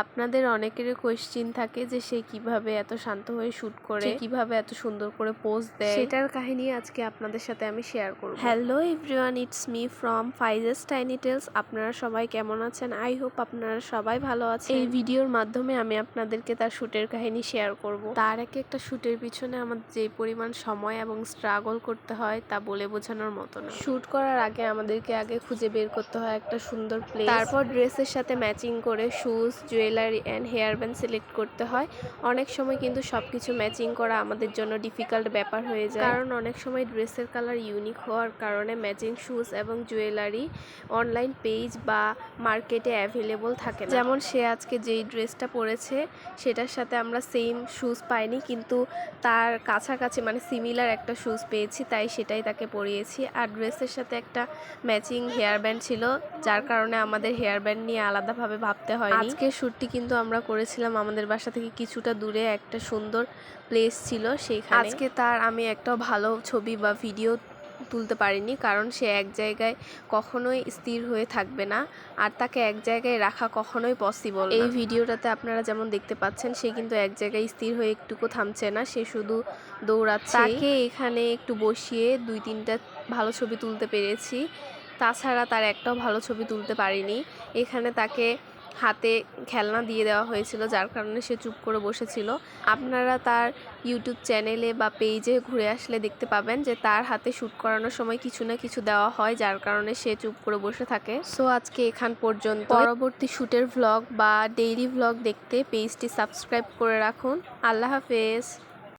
আপনাদের অনেকেরই কোয়েশ্চেন থাকে যে সে কীভাবে এত শান্ত হয়ে শুট করে কীভাবে এত সুন্দর করে পোজ দেয়। সেটার কাহিনী আজকে আপনাদের সাথে আমি শেয়ার করব। Hello everyone it's me from Faiza's tiny tales আপনারা সবাই কেমন আছেন? আই হোপ আপনারা সবাই ভালো আছেন। এই ভিডিওর মাধ্যমে আমি আপনাদেরকে তার শুটের কাহিনী শেয়ার করব। তার এক একটা শুটের পিছনে আমাদের যে পরিমাণ সময় এবং স্ট্রাগল করতে হয় তা বলে বোঝানোর মতো না। শুট করার আগে আমাদেরকে আগে খুঁজে বের করতে হয় একটা সুন্দর প্লেস তারপর ড্রেসের সাথে ম্যাচিং করে shoes jewellery and hair band select করতে হয়। অনেক সময় কিন্তু সব কিছু ম্যাচিং করা আমাদের জন্য ডিফিকাল্ট ব্যাপার হয়ে যায়। কারণ অনেক সময় ড্রেসের কালার ইউনিক হওয়ার কারণে ম্যাচিং শুজ এবং জুয়েলারি অনলাইন পেজ বা মার্কেটে অ্যাভেলেবল থাকে যেমন সে আজকে যেই ড্রেসটা পরেছে, সেটার সাথে আমরা সেম শুজ পাইনি, কিন্তু তার কাছাকাছি মানে সিমিলার একটা শুজ পেয়েছি, তাই সেটাই তাকে পরিয়েছি। আর ড্রেসের সাথে একটা ম্যাচিং হেয়ার ব্যান্ড ছিল, যার কারণে আমাদের হেয়ার ব্যান্ড নিয়ে আলাদাভাবে ভাবতে হয় আজকে শ্যুটটি কিন্তু আমরা করেছিলাম। আমাদের বাসা থেকে কিছুটা দূরে একটা সুন্দর প্লেস ছিল সেইখানে। আজকে তার আমি একটা ভালো ছবি বা ভিডিও তুলতে পারিনি কারণ সে এক জায়গায় কখনোই স্থির হয়ে থাকবে না আর তাকে এক জায়গায় রাখা কখনোই পসিবল এই ভিডিওটাতে আপনারা যেমন দেখতে পাচ্ছেন সে কিন্তু এক জায়গায় স্থির হয়ে একটুকু থামছে না সে শুধু দৌড়াচ্ছে। তাকে এখানে একটু বসিয়ে দুই তিনটা ভালো ছবি তুলতে পেরেছি। তাছাড়া তার একটাও ভালো ছবি তুলতে পারিনি। এখানে তাকে হাতে খেলনা দিয়ে দেওয়া হয়েছিল, যার কারণে সে চুপ করে বসেছিল। আপনারা তার ইউটিউব চ্যানেলে বা পেজে ঘুরে আসলে দেখতে পাবেন যে তার হাতে শ্যুট করানোর সময় কিছু না কিছু দেওয়া হয়, যার কারণে সে চুপ করে বসে থাকে। সো আজকে এখান পর্যন্ত পরবর্তী শ্যুটের ভ্লগ বা ডেইলি ভ্লগ দেখতে পেজটি সাবস্ক্রাইব করে রাখুন। আল্লাহ হাফেজ।